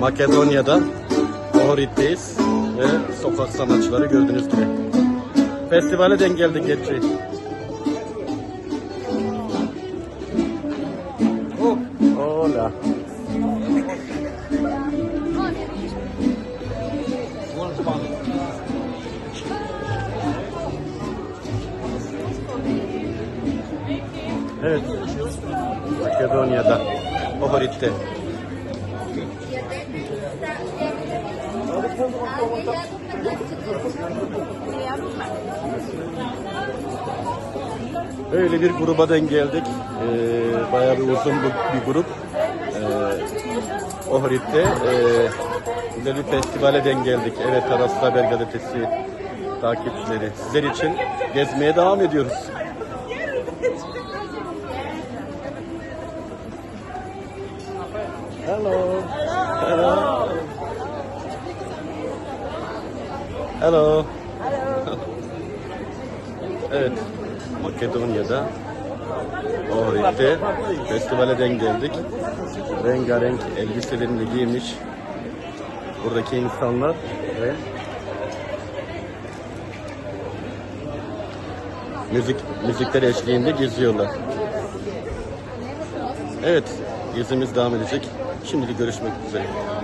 Makedonya'da Ohrid'deyiz ve sokak sanatçıları gördüğünüz gibi. Festivale denk geldik gerçi. Hola. Evet. Makedonya'da, Ohrid'de. Öyle bir gruba denk geldik. Ee, bayağı bir uzun bir, grup. Ee, Ohrid'de. Ee, güzel bir festivale denk geldik. Evet, Aras Haber Gazetesi takipçileri. Sizler için gezmeye devam ediyoruz. Hello. Hello. Hello. Evet. Makedonya'da Ohrid'de festivale denk geldik. Rengarenk elbiselerini giymiş buradaki insanlar ve müzik müzikler eşliğinde geziyorlar. Evet, gezimiz devam edecek. Şimdilik görüşmek üzere.